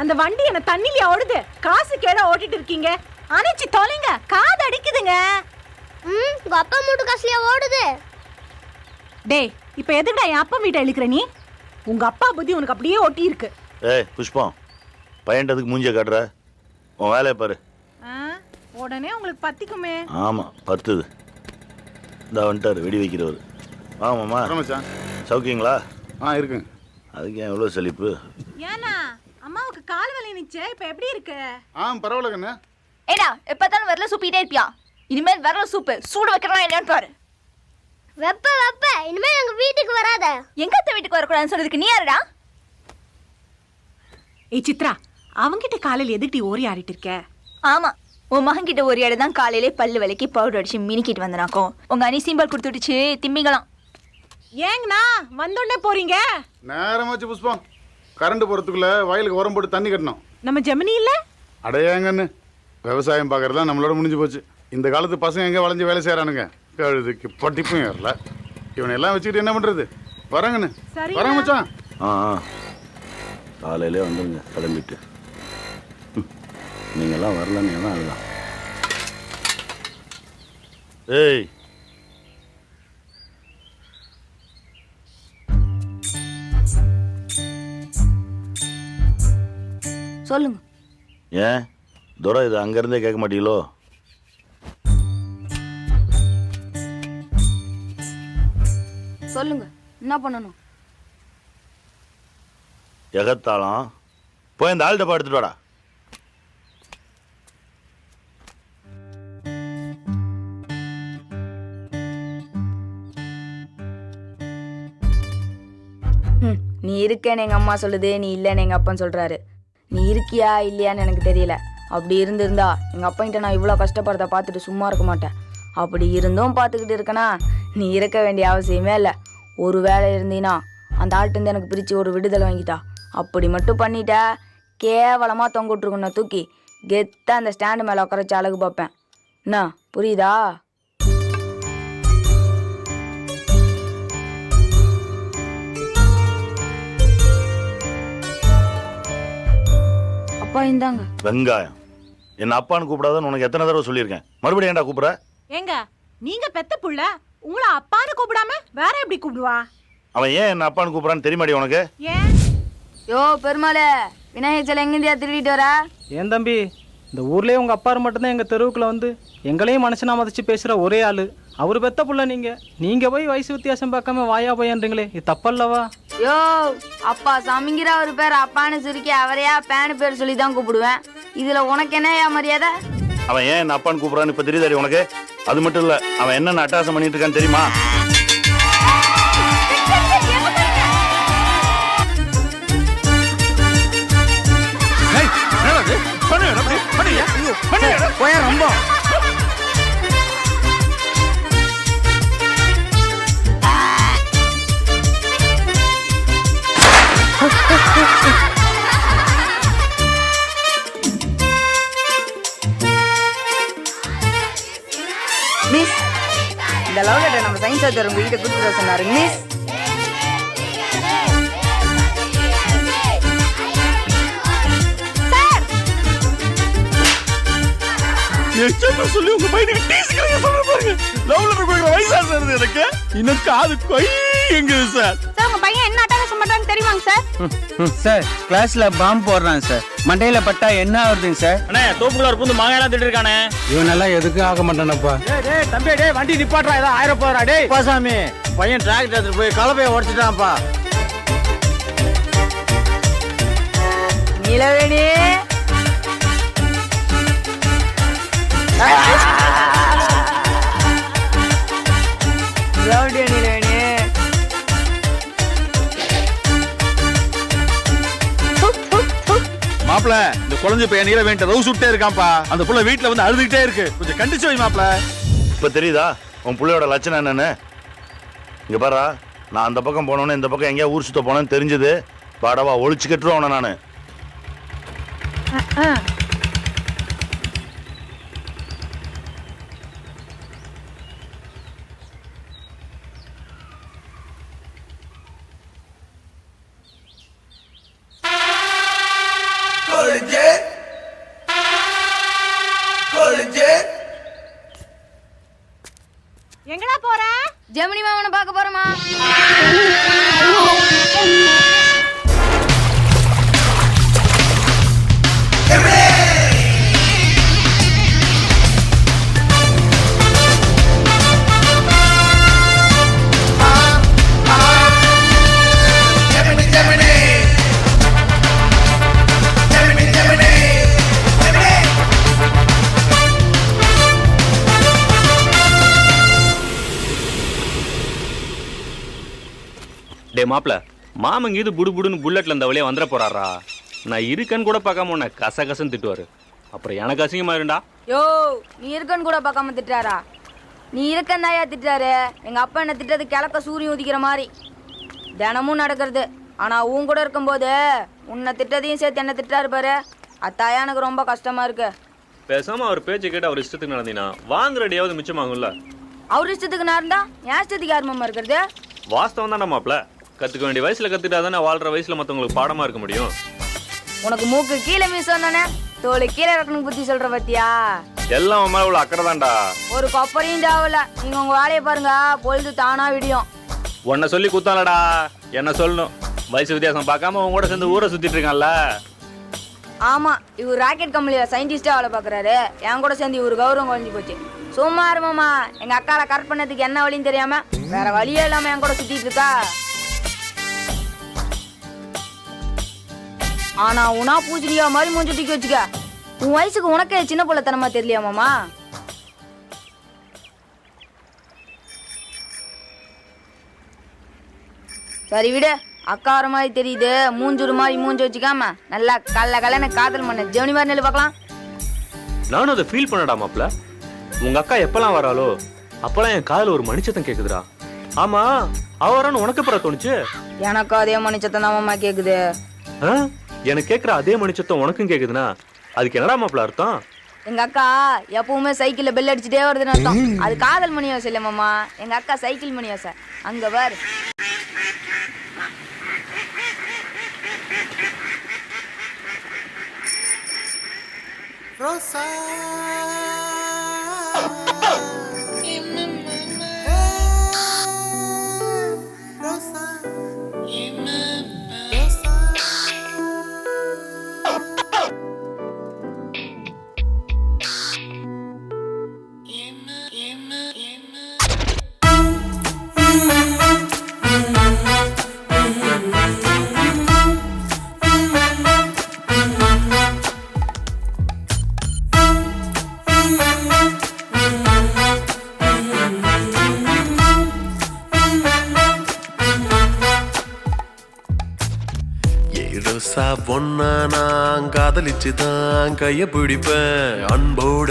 அந்த வண்டி என்ன தண்ணிலயா ஓடுது? காசு கேட ஓட்டிட்டு இருக்கீங்க. அணைச்சி தொலைங்க. காது அடிக்குதுங்க. ம் உங்க அப்பா மூட்டு காசுலயா ஓடுது? டேய் இப்ப எதுக்குடா என் அப்பா வீட்டை இழுக்கிற நீ? உங்க அப்பா புத்தி உனக்கு அப்படியே ஒட்டி இருக்கு. ஏய் புஷ்பம் பையன்டதுக்கு மூஞ்சிய காட்டுற? உன் வேலையை பாரு. ஆ, உடனே உங்களுக்கு பத்திக்குமே. ஆமாம் பத்துது. இந்த வந்துட்டார் வெடி வைக்கிறவர். ஆமாம்மா மச்சான். சௌக்கியங்களா ஆ இருக்குங்க அதுக்கு ஏன் எவ்வளோ செழிப்பு? ஏன்னா அம்மாவுக்கு கால் வலி நிச்சே இப்ப எப்படி இருக்கு? ஆ பரவாயில்ல கண்ணு. ஏடா எப்பத்தாலும் வரல சூப்பிட்டே இருப்பியா? இனிமேல் வரல சூப்பு. சூடு வைக்கிறா என்னன்னு பாரு. வெப்ப வெப்ப. இனிமே எங்க வீட்டுக்கு வராத. எங்க அத்தை வீட்டுக்கு வரக்கூடாதுன்னு சொல்றதுக்கு நீ யாருடா? ஏய் சித்ரா அவங்கிட்ட காலையில் எதுக்கு ஓரி ஆடிட்டு இருக்க? ஆமா உன் மகன் கிட்ட ஒரு இடம் தான் காலையிலே பல்லு விலைக்கு பவுடர் அடிச்சு மினிக்கிட்டு வந்தனாக்கும். உங்க அனி சிம்பல் கொடுத்துடுச்சு திம்பிங்களாம் ஏங்கண்ணா வந்தோடனே போறீங்க? நேரமாச்சு புஷ்பம். கரண்ட் போகிறதுக்குள்ள வயலுக்கு உரம் போட்டு தண்ணி கட்டணும். நம்ம ஜெமினி இல்ல? அடையாங்கன்னு விவசாயம் பார்க்கறதா நம்மளோட முடிஞ்சு போச்சு. இந்த காலத்து பசங்க எங்கே வளைஞ்சு வேலை செய்கிறானுங்க கழுதுக்கு பட்டிப்பும் ஏறல. இவனை எல்லாம் வச்சுக்கிட்டு என்ன பண்ணுறது வரங்கண்ணு. வரங்க மச்சான். ஆ ஆ. காலையிலே வந்துடுங்க கிளம்பிட்டு. ம், நீங்கெல்லாம் வரலன்னு தான் அதுதான். ஏய் சொல்லுங்க. ஏன்? துரை இது அங்கேருந்தே கேட்க மாட்டீங்களோ? சொல்லுங்க. என்ன பண்ணணும்? எகத்தாளம். போய் இந்த ஆள் டப்பா எடுத்துட்டு வாடா. நீ இருக்கேன்னு எங்க அம்மா சொல்லுது நீ இல்லைன்னு எங்க அப்பா சொல்றாரு. நீ இருக்கியா இல்லையான்னு எனக்கு தெரியல. அப்படி இருந்திருந்தா எங்கள் அப்பாயிட்ட நான் இவ்வளோ கஷ்டப்படுறத பார்த்துட்டு சும்மா இருக்க மாட்டேன். அப்படி இருந்தும் பார்த்துக்கிட்டு இருக்கனா நீ இருக்க வேண்டிய அவசியமே இல்லை. ஒரு வேலை இருந்தீனா அந்த ஆள்கிட்ட எனக்கு பிரித்து ஒரு விடுதலை வாங்கிட்டா. அப்படி மட்டும் பண்ணிட்ட கேவலமாக தொங்க தூக்கி கெத்தாக அந்த ஸ்டாண்டு மேலே உட்கார வச்சு அழகு பார்ப்பேன். என்ன புரியுதா? அப்பா இந்தாங்க வெங்காயம். என்ன அப்பான்னு கூப்பிடாதன்னு உனக்கு எத்தனை தடவை சொல்லியிருக்கேன். மறுபடியும் ஏன்டா கூப்பிடுற? ஏங்க நீங்க பெத்த புள்ள உங்களை அப்பான்னு கூப்பிடாம வேற எப்படி கூப்பிடுவா? அவன் ஏன் என்ன அப்பான்னு கூப்பிட்றான்னு தெரியுமாடி உனக்கு? ஏன்? யோ பெருமாளே விநாயகர் சிலை எங்கேருந்தியா திருடிட்டு வரா? ஏன் தம்பி இந்த ஊர்லயே உங்க அப்பா மட்டும்தான் எங்க தெருவுக்குள்ள வந்து எங்களையும் மனுஷனா மதிச்சு பேசுற ஒரே ஆளு. அவரு பெத்த புள்ள நீங்க. நீங்க போய் வயசு வித்தியாசம் பார்க்காம வாயா போயன்றீங்களே இது தப்பல்லவா? யோ அப்பா சமிங்கிற ஒரு பேர் அப்பான்னு சுருக்கி அவரையா பேனு பேர் சொல்லி தான் கூப்பிடுவேன். இதுல உனக்கு என்னயா மரியாதை? அவன் ஏன் என்ன அப்பான்னு கூப்பிட்றான்னு இப்போ தெரியுதாடி உனக்கு? அது மட்டும் இல்லை அவன் என்னென்ன அட்டாசம் பண்ணிட்டு இருக்கான்னு தெரியுமா? மிஸ் லெட்டர் நம்ம சயின்ஸ் சார் உங்க கிட்ட கொடுத்துட சொன்னாரு மிஸ் சொல்லி உங்க பையனுக்கு டீஸ்க்கு சொல்ல பாருங்க லவ் லெட்டர் கொடுக்குற வயசா சார் எனக்கு இன்னும் காது கொய் எங்குது சார் சார் உங்க பையன் என்ன தெரியுமாங்க சார்? சார் கிளாஸ்ல பாம்பு போடுறான் சார். மண்டையில பட்டா என்ன ஆகுதுங்க சார்? அண்ணே தோப்புக்குள்ள புந்து மாங்காயெல்லாம் திட்டு இருக்கானே. இவனெல்லாம் எதுக்கும் ஆக மாட்டானப்பா. டேய் தம்பி டேய் வண்டி நிப்பாட்றா ஏதோ ஆயிரம் போறா டேய் சாமி. பையன் டிராக்டர் எடுத்துட்டு போய் கலப்பைய உடச்சிட்டான்ப்பா. நிலவேணி. நிலவேணி? மாப்பிள இந்த குழந்தை பையன் நீல வேண்ட ரவு சுட்டே இருக்கான்ப்பா. அந்த புள்ள வீட்ல வந்து அழுதுகிட்டே இருக்கு. கொஞ்சம் கண்டிச்சு வை மாப்பிள. இப்ப தெரியுதா? உன் புள்ளையோட லட்சணம் என்னன்னு? இங்க பாரா நான் அந்த பக்கம் போனோன்னு இந்த பக்கம் எங்கேயா ஊர் சுத்த போனேன்னு தெரிஞ்சது. பாடவா ஒழிச்சு கட்டுருவோம் நானு. டே மாப்ள மாமங்க இது புடு புடுன்னு புல்லட்ல இந்த வழியா வந்துட போறாரா? நான் இருக்கேன்னு கூட பார்க்காம உன்னை கச கசன்னு திட்டுவாரு. அப்புறம் எனக்கு அசிங்கமா இருந்தா யோ நீ இருக்கன்னு கூட பார்க்காம திட்டாரா நீ இருக்கன்னு தாயா திட்டாரு எங்க அப்பா என்ன திட்டது கிழக்க சூரியன் உதிக்கிற மாதிரி. தினமும் நடக்கிறது. ஆனா உன் கூட இருக்கும்போது உன்னை திட்டதையும் சேர்த்து என்ன திட்டாரு பாரு. அத்தாயா எனக்கு ரொம்ப கஷ்டமா இருக்கு. பேசாம அவர் பேச்சை கேட்டு அவர் இஷ்டத்துக்கு நடந்தீங்கன்னா வாங்குற அடியாவது மிச்சமாகும்ல. அவர் இஷ்டத்துக்கு நான் இருந்தா என் இஷ்டத்துக்கு யார் மாமா இருக்கிறது? வாஸ்தவம் தானே மாப்ள கத்துக்க வேண்டிய வயசுல கத்துட்டா தானே வாழ்ற வயசுல மத்தவங்களுக்கு பாடமா இருக்க முடியும்? உனக்கு மூக்கு கீழே மீஸ் சொன்னானே தோல் கீழே இறக்கணும் புத்தி சொல்ற பத்தியா? எல்லாம் உன் மேல உள்ள அக்கறை தான்டா. ஒரு கொப்பரையும் தேவையில்ல நீங்க உங்க வேலையை பாருங்க பொழுது தானா விடியும். உன்னை சொல்லி குத்தாலடா. என்ன சொல்லணும்? வயசு வித்தியாசம் பார்க்காம உன் கூட சேர்ந்து ஊரை சுத்திட்டு இருக்கான்ல. ஆமா இவர் ராக்கெட் கம்பெனில சயின்டிஸ்டா வேலை பார்க்கறாரு. என் கூட சேர்ந்து இவர் கௌரவம் குறைஞ்சு போச்சு. சும்மா இருமாமா எங்க அக்காவை கரெக்ட் பண்ணதுக்கு என்ன வழின்னு தெரியாம வேற வழியே இல்லாம என் கூட சுத்திட்டு இருக்கா? ஆனா உனா பூச்சடியா மாதிரி மூஞ்சி தூக்கி வச்சுக்க. உன் வயசுக்கு உனக்கே சின்ன பிள்ளைத்தனமா தெரியலையா மாமா? சரி விடு. அக்கா வர மாதிரி தெரியுது. மூஞ்சூறு மாதிரி மூஞ்சி வச்சுக்காம. நல்லா கல்ல கல்லன்னு காதல் பண்ண ஜெவனி மாதிரி நெல்லு பார்க்கலாம். நானும் அதை ஃபீல் பண்ணடா மாப்ள உங்க அக்கா எப்பலாம் வராளோ அப்பலாம் என் காதுல ஒரு மணிச்சத்தம் கேக்குதுடா. ஆமா அவ வரான்னு உனக்கு எப்பறம் தோணுச்சு? எனக்கு அதே மணிச்சத்தம் தான் மாமா கேக்குது. ஆ? எனக்கு கேக்குற அதே மணிச்சத்தம் உனக்கும் கேக்குதுன்னா அதுக்கு என்னடா மாப்ள அர்த்தம்? எங்க அக்கா எப்பவுமே சைக்கிள்ல பெல் அடிச்சுட்டே வருதுன்னு அர்த்தம். அது காதல் மணி யோசை இல்ல மாமா. எங்க அக்கா சைக்கிள் மணி யோசை அங்க பாரு. ஏரோசா காதலிச்சு தான் கைய பிடிப்பேன் அன்போட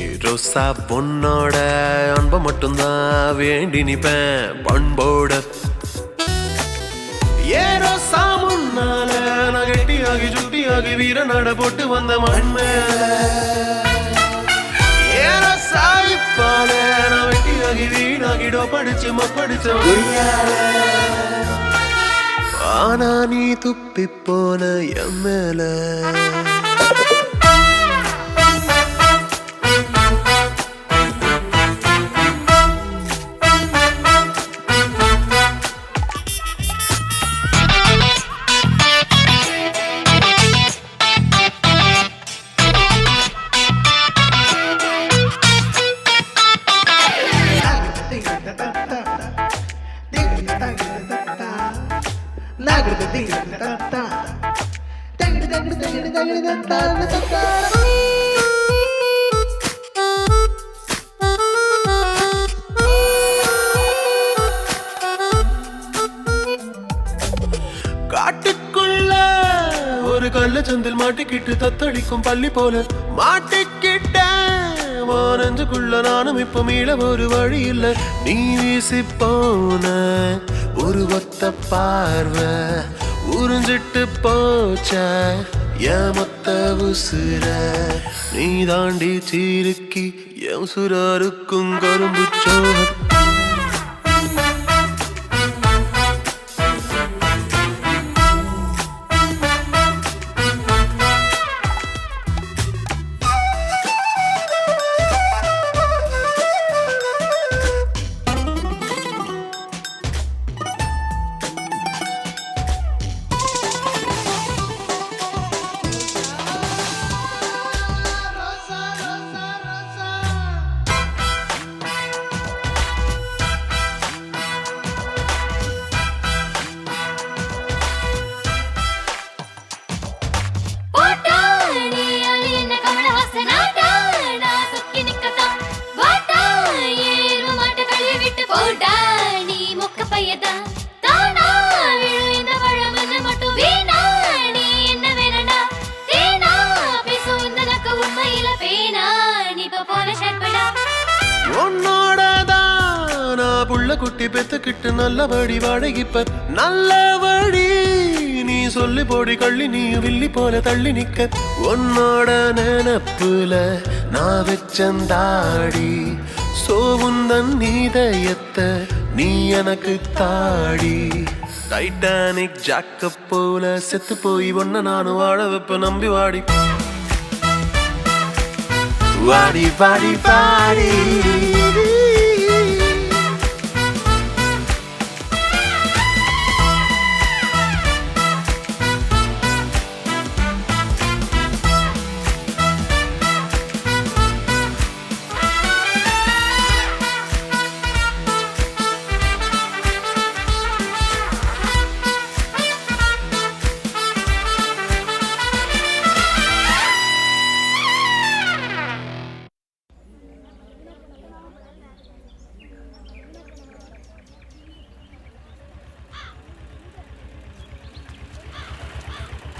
ஏரோசா பொண்ணோட அன்பை மட்டும்தான் வேண்டி நிப்பேன். பண்போட. ஏரோசா முன்னால நான் கெட்டியாகி சுட்டியாகி வீர நட போட்டு வந்த மண் மேல ஏரோசா இப்பால நான் வெட்டியாகி வீணாகிடோ படிச்சு மப்படிச்ச. ஆனா நீ துப்பி போன என் மேல. காட்டுக்குள்ள ஒரு கள்ள சந்தில் மாட்டிக்கிட்டு தத்தளிக்கும் பள்ளி போல மாட்டிக்கிட்ட வானஞ்சுக்குள்ள நானும் இப்ப மீள ஒரு வழி இல்ல. நீ வீசி போன ஒரு ஒத்த பார்வை. உறிஞ்சிட்டு போச்ச. மொத்த உசுர நீ தாண்டி சீருக்கி என் சுராருக்கும் கரும்பு சோகம் குட்டி பெத்துக்கிட்டு நல்லபடி வாடகிப்ப. நல்லபடி நீ சொல்லி போடி கள்ளி நீ வில்லி போல தள்ளி நிக்க. உன்னோட நினப்புல நான் வச்சந்தாடி சோவுந்தன் நீதயத்தை நீ எனக்கு தாடி. டைட்டானிக் ஜாக்க போல செத்து போய் ஒன்ன நானும் வாழ வைப்ப நம்பி வாடி. வாடி வாடி வாடி.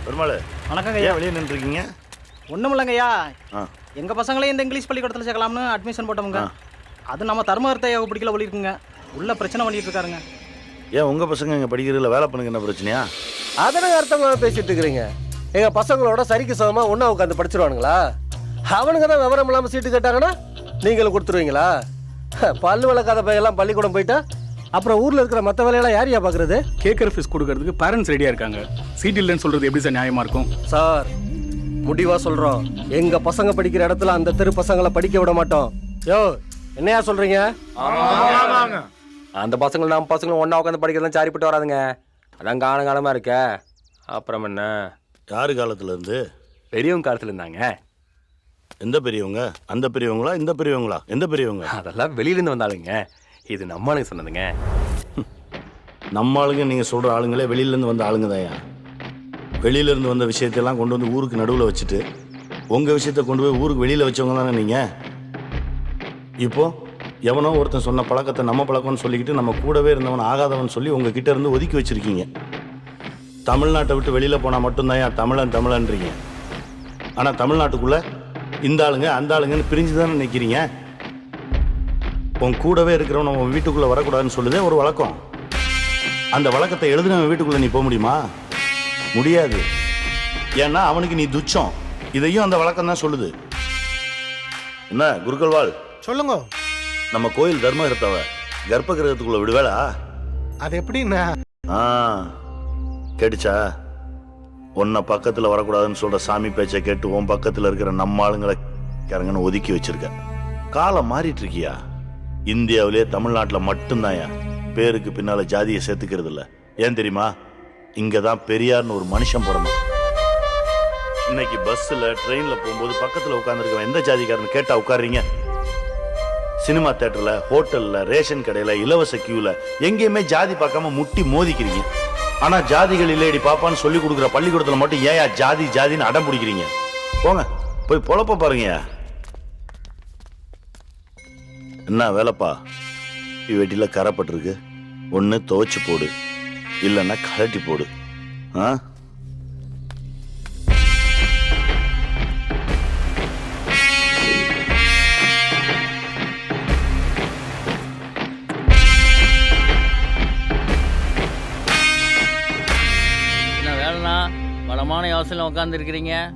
பெருமாள் வணக்கங்க ஐயா. வெளியே நின்றுருக்கீங்க? ஒன்றும் இல்லைங்கய்யா ஆ. எங்கள் பசங்களையும் இந்த இங்கிலீஷ் பள்ளிக்கூடத்தில் சேர்க்கலாம்னு அட்மிஷன் போட்டோமுங்க ஆ. அது நம்ம தர்மகர்த்தை பிடிக்கல வழியிருக்குங்க உள்ள பிரச்சனை பண்ணிட்டு இருக்காருங்க. ஏன் உங்கள் பசங்க இங்கே படிக்கிறதுல வேலை பண்ணுங்க என்ன பிரச்சனையா? அதனை அர்த்தங்களோட பேசிட்டு இருக்கிறீங்க. எங்க பசங்களோட சரிக்கு சமமா ஒண்ணா உட்காந்து படிச்சிருவானுங்களா? அவனுங்க தான் விவரம் இல்லாம சீட்டு கேட்டாங்கன்னா நீங்களும் கொடுத்துருவீங்களா? பல்லு விளக்காத பையெல்லாம் பள்ளிக்கூடம் போயிட்டா அப்புறம் ஊர்ல இருக்கிற மத்த வேலையெல்லாம் யாரையா பாக்குறது? கேட்குற ஃபீஸ் கொடுக்கறதுக்கு பேரண்ட்ஸ் ரெடியாக இருக்காங்க. சீட் இல்லைன்னு சொல்கிறது எப்படி சார் நியாயமாக இருக்கும்? சார் முடிவா சொல்றோம். எங்க பசங்க படிக்கிற இடத்துல அந்த தெரு பசங்களை படிக்க விட மாட்டோம். யோ என்னையா சொல்றீங்க? அந்த பசங்க நம்ம பசங்களும் ஒண்ணா உட்காந்து படிக்கிறதுலாம் சாரிப்பட்டு வராதுங்க. அதான் காலம் காலமா இருக்க. அப்புறம் என்ன? யாரு காலத்துல இருந்து? பெரியவங்க காலத்துல இருந்தாங்க. எந்த பெரியவங்க? அந்த பெரியவங்களா? இந்த பெரியவங்களா? எந்த பெரியவங்க? அதெல்லாம் வெளியில இருந்து வந்தாளுங்க. இது நம்மளுக்கு சொன்னதுங்க. நம்ம ஆளுங்க நீங்கள் சொல்கிற ஆளுங்களே வெளியிலேருந்து வந்த ஆளுங்க தான் வெளியிலேருந்து வந்த விஷயத்தையெல்லாம் கொண்டு வந்து ஊருக்கு நடுவில் வச்சுட்டு உங்கள் விஷயத்தை கொண்டு போய் ஊருக்கு வெளியில் வச்சவங்க தானே நீங்கள் இப்போ எவனோ ஒருத்தன் சொன்ன பழக்கத்தை நம்ம பழக்கம்னு சொல்லிக்கிட்டு நம்ம கூடவே இருந்தவன் ஆகாதவன் சொல்லி உங்ககிட்ட இருந்து ஒதுக்கி வச்சிருக்கீங்க. தமிழ்நாட்டை விட்டு வெளியில் போனால் மட்டும்தான் ஏன் தமிழன் தமிழன்றீங்க? ஆனால் தமிழ்நாட்டுக்குள்ளே இந்த ஆளுங்க அந்த ஆளுங்கன்னு பிரிஞ்சு தானே நிற்கிறீங்க உன் கூடவே இருக்கிறவன் உன் வீட்டுக்குள்ளே வரக்கூடாதுன்னு சொல்லுதே ஒரு வழக்கம். அந்த வழக்கத்தை எழுதினவன் வீட்டுக்குள்ளே நீ போக முடியுமா? முடியாது. ஏன்னா அவனுக்கு நீ துச்சம். இதையும் அந்த வழக்கம் தான் சொல்லுது. என்ன குருக்கள்வாள்? சொல்லுங்க. நம்ம கோயில் தர்மகர்த்தாவ கர்ப்ப கிரகத்துக்குள்ள விடுவேளா? அது எப்படின்னா? ஆ கேட்டுச்சா? உன்னை பக்கத்துல வரக்கூடாதுன்னு சொல்ற சாமி பேச்சை கேட்டு உன் பக்கத்துல இருக்கிற நம்ம ஆளுங்களை இறங்கன்னு ஒதுக்கி வச்சிருக்க. காலம் மாறிட்டு இருக்கியா? இந்தியாவிலே தமிழ்நாட்டில் மட்டும்தான்யா. பேருக்கு பின்னால ஜாதியை சேர்த்துக்கிறது இல்ல ஏன் தெரியுமா? இங்க தான் பெரியார்னு ஒரு மனுஷன் பிறந்தான். இன்னைக்கு பஸ்ஸில் ட்ரெயினில் போகும்போது பக்கத்தில் உட்காந்துருக்கவன் எந்த ஜாதிக்காரன்னு கேட்டா உட்காருறீங்க? சினிமா தேட்டரில் ஹோட்டலில் ரேஷன் கடையில் இலவச கியூவில் எங்கேயுமே ஜாதி பார்க்காம முட்டி மோதிக்கிறீங்க. ஆனால் ஜாதிகள் இல்லையடி பாப்பான்னு சொல்லி கொடுக்குற பள்ளிக்கூடத்தில் மட்டும் ஏன் ஜாதி ஜாதின்னு அடம் பிடிக்கிறீங்க? போங்க போய் பொழப்ப பாருங்க என்ன வேலைப்பா? வெட்டியில் கரைப்பட்டிருக்கு. ஒன்று துவைச்சு போடு. இல்லைன்னா கழட்டி போடு. ஆ? என்ன வேலைண்ணா பலமான யோசனை உட்காந்துருக்கிறீங்க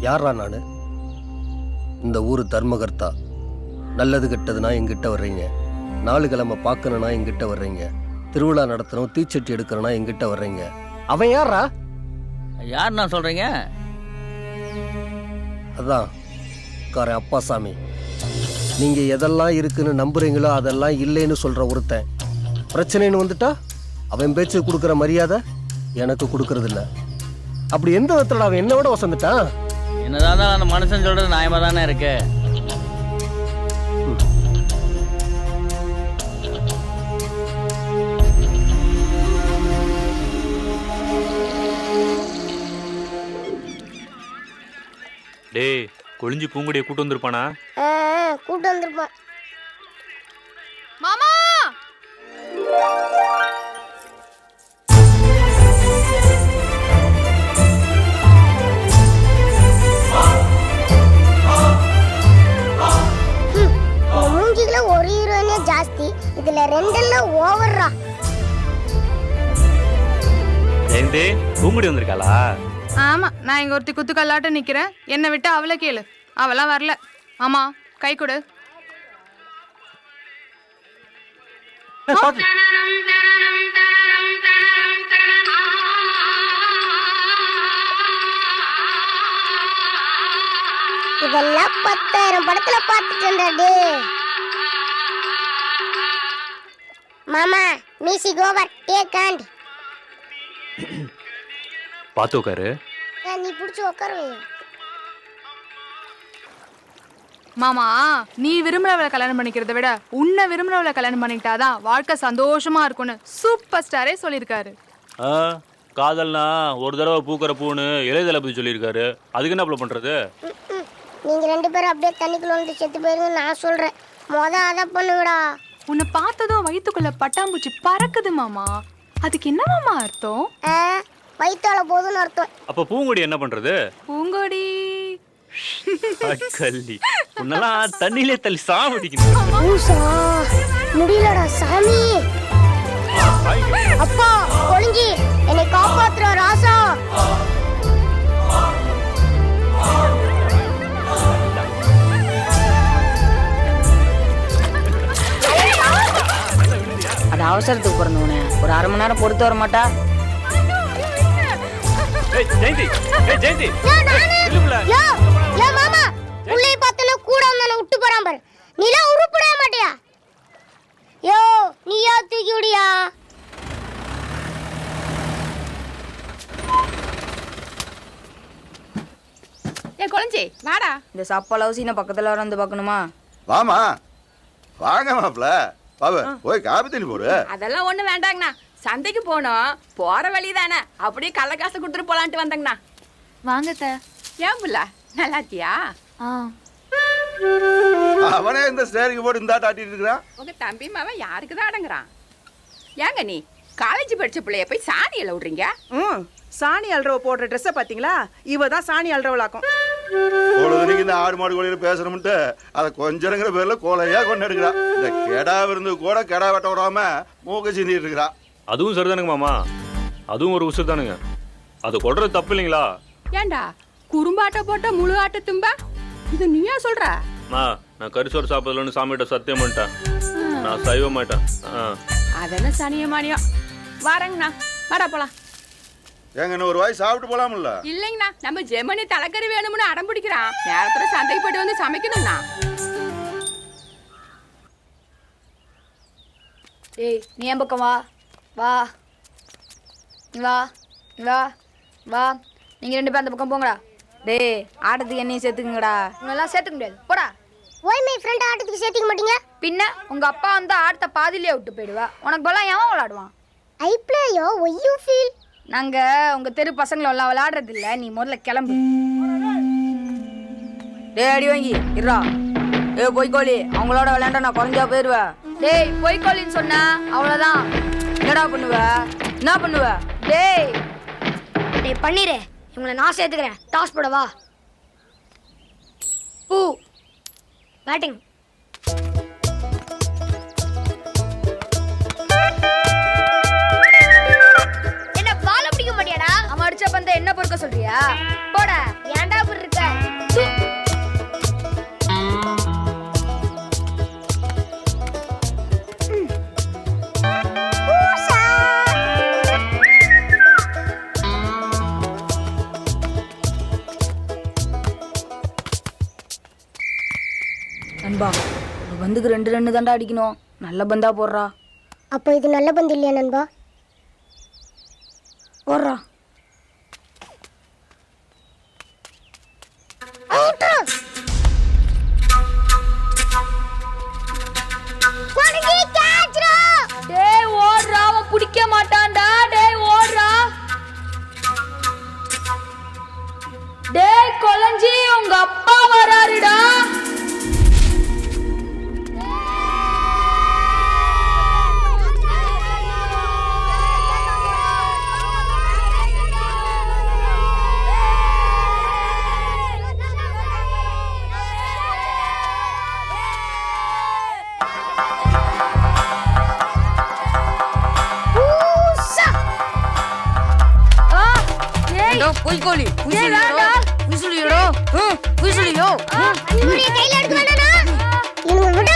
யாரா நானு? இந்த ஊரு தர்மகர்த்தா. நல்லது கெட்டதுனா எங்கிட்ட வர்றீங்க. நாலு கிழமை பார்க்கணும்னா எங்கிட்ட வர்றீங்க. திருவிழா நடத்தணும் தீச்சட்டி எடுக்கணும்னா எங்கிட்ட வர்றீங்க. அவன் யாரா யாருண்ணா சொல்கிறீங்க அதான் காரன் அப்பாசாமி. நீங்க எதெல்லாம் இருக்குன்னு நம்புறீங்களோ அதெல்லாம் இல்லைன்னு சொல்ற ஒருத்தன். பிரச்சனைன்னு வந்துட்டா அவன் பேச்சு கொடுக்குற மரியாதை எனக்கு கொடுக்கறது இல்ல அப்படி எந்த விதத்துல அவன் என்ன விட வசந்துட்டான்? என்னதான் இருந்தாலும் அந்த மனுஷன் சொல்கிறது நியாயமாக தானே இருக்கு? டேய் கொழிஞ்சி பூங்குடியை கூட்டு வந்திருப்பானா? கூட்டு வந்திருப்பான். மாமா! இதுல ரெண்டெல்லாம் ஓவர்ரா. ஜெயந்தி பூங்குடி வந்திருக்காளா? ஆமா நான் இங்க ஒருத்தி குத்து கல்லாட்ட நிக்கிறேன். என்னை விட்டு அவளை கேளு. அவளாம் வரல. ஆமா கை கொடு. இதெல்லாம் பத்தாயிரம் படத்துல பார்த்துட்டேன்டா மாமா மியூசிக் ஓவர் டேக் ஹேண்ட் பார்த்து உட்காரு. நீ பிடிச்சி உட்காரு. மாமா நீ விரும்புறவளை கல்யாணம் பண்ணிக்கிறத விட உன்னை விரும்புறவளை கல்யாணம் பண்ணிக்கிட்டாதான் வாழ்க்கை சந்தோஷமா இருக்கும்னு சூப்பர் ஸ்டாரே சொல்லியிருக்காரு. ஆ காதல்னா ஒரு தடவை பூக்கிற பூன்னு இளையதளபதி சொல்லியிருக்காரு. அதுக்கு என்ன அப்ளை பண்றது? ம்ம். நீங்க ரெண்டு பேரும் அப்படியே தண்ணிக்குள்ள வந்து செத்து போயிருங்க நான் சொல்றேன். மொத அதை பண்ணுங்கடா. உன்னை பார்த்ததும் வயித்துக்குள்ள பட்டாம்பூச்சி பறக்குது மாமா. அதுக்கு என்ன மாமா அர்த்தம்? ஆ, வயித்தால போதும்னு அர்த்தம். அப்ப பூங்குடி என்ன பண்றது? பூங்கொடி. கள்ளி. உன்னெல்லாம் தண்ணியிலே தள்ளி சாவடிக்கணும் முடியலடா சாமி. அப்பா ஒளிஞ்சி என்னை காப்பாத்துற ராசா. அது அவசரத்துக்கு பிறந்தவனே ஒரு அரை மணி நேரம் பொறுத்து வர மாட்டா. ஜெயந்தி. மாமா. உள்ளே பார்த்தல கூட வந்தானே விட்டு போறான் பாரு. நீலாம் உருப்படவே மாட்டியா? யோ நீயா தூக்கி விடியா? ஏ குழஞ்சி வாடா. இந்த சப்பளவு சீனை பக்கத்துல வர வந்து பார்க்கணுமா? வாமா. வாங்க மாப்ள பாபு போய் காபி தண்ணி போடு. அதெல்லாம் ஒண்ணு வேண்டாங்கண்ணா. சந்தைக்கு போனோம். போற வழி தானே அப்படியே கள்ள காசு கொடுத்துட்டு போலான்ட்டு வந்தங்கண்ணா. வாங்கத்த ஏன் புள்ள? நல்லாத்தியா அவனே இந்த ஸ்டேரிங் போட்டு இந்தா தாட்டிட்டு இருக்கிறான். உங்க தம்பி மாவன் யாருக்கு தான் அடங்குறான்? ஏங்க நீ காலேஜ் படிச்ச பிள்ளைய போய் சாணியில விடுறீங்க? ம் சாணி அல்றவ போடுற ட்ரெஸ்ஸை பாத்தீங்களா? இவ தான் சாணி அல்றவளாக்கும் பொழுதுனைக்கு இந்த ஆடு மாடு கோழியில பேசணும்ட்டு அதை கொஞ்சங்கிற பேர்ல கோலையா கொண்டு எடுக்கிறான் இந்த கெடா விருந்து கூட கெடா வெட்ட விடாம மூக்க சிந்திட்டு இருக்கிறான் அதுவும் சரிதானுங்க மாமா. அதுவும் ஒரு உசுறு தானுங்க. அது கொள்றது தப்பு இல்லைங்களா? ஏண்டா குறும்பாட்ட போட்ட முழு ஆட்ட தும்பா? இது நீயா சொல்ற? மா நான் கரிசோறு சாப்பிடலன்னு சாமிகிட்ட சத்தியம் பண்ணிட்டேன். நான் சைவ மாட்டேன் ஆ. அதென்ன சனிய மானியம் வரேங்கண்ணா. வாடா போலாம். ஏங்க இன்னும் ஒரு வாய் சாப்பிட்டு போலாம்ல இல்லைங்கண்ணா நம்ம ஜெமனி தலைக்கறி வேணும்னு அடம் பிடிக்கிறான். நேரத்துல சந்தைக்கு போயிட்டு வந்து சமைக்கணும்ண்ணா. ஏய் நீ என் பக்கம் வா. வா. வா. வா. வா. நீங்க ரெண்டு பேரும் அந்த பக்கம் போங்கடா. டேய் ஆட்டத்துக்கு என்னையும் சேர்த்துக்குங்கடா. உன்னெல்லாம் சேர்த்துக்க முடியாது. போடா. ஓய் மை ஃப்ரெண்ட் ஆட்டத்துக்கு சேர்த்துக்க மாட்டீங்க? பின்ன உங்க அப்பா வந்து ஆட்டத்தை பாதியிலே விட்டு போயிடுவா. உனக்கு பலம் எவன் விளாடுவான் I play yo why you feel நாங்க உங்க தெரு பசங்களை எல்லாம் விளையாடுறது இல்ல நீ முதல்ல கிளம்பு. டேய் அடி வாங்கி. இருடா. ஏ பொய்க்கோழி. அவங்களோட விளையாண்டா நான் குறைஞ்சா போயிருவேன். டேய் பொய்க்கோழின்னு சொன்னா அவ்வளவுதான். என்னடா பண்ணுவ? என்ன பண்ணுவ? டேய். டேய் பண்ணிரு. இவங்களை நான் சேர்த்துக்கிறேன். டாஸ் போடவா? பூ. பேட்டிங். சொல்றியா? போட ஏன்டா இப்படி இருக்க. நண்பா ஒரு பந்துக்கு ரெண்டு ரெண்டு தாண்டா அடிக்கணும். நல்ல பந்தா போடுறா. அப்போ இது நல்ல பந்து இல்லையா நண்பா? போடுறா. வன்முறையை கையில எடுக்க வேண்டானா இவனுங்க விட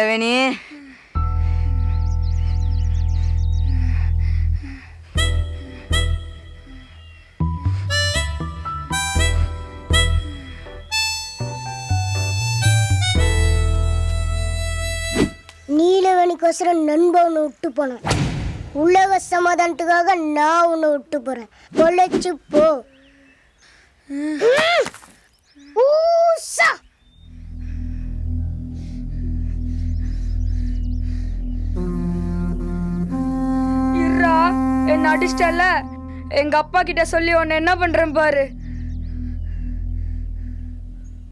நிலவேணி நீலவணிக்கோசரம் நண்பன் உன்னை விட்டு போனேன். உலக சமாதானத்துக்காக நான் உன்னை விட்டு போறேன். பொழைச்சு போ. ஊசா! என்ன அடிச்சிட்டல எங்க அப்பா கிட்ட சொல்லி உன்னை என்ன பண்றேன் பாரு.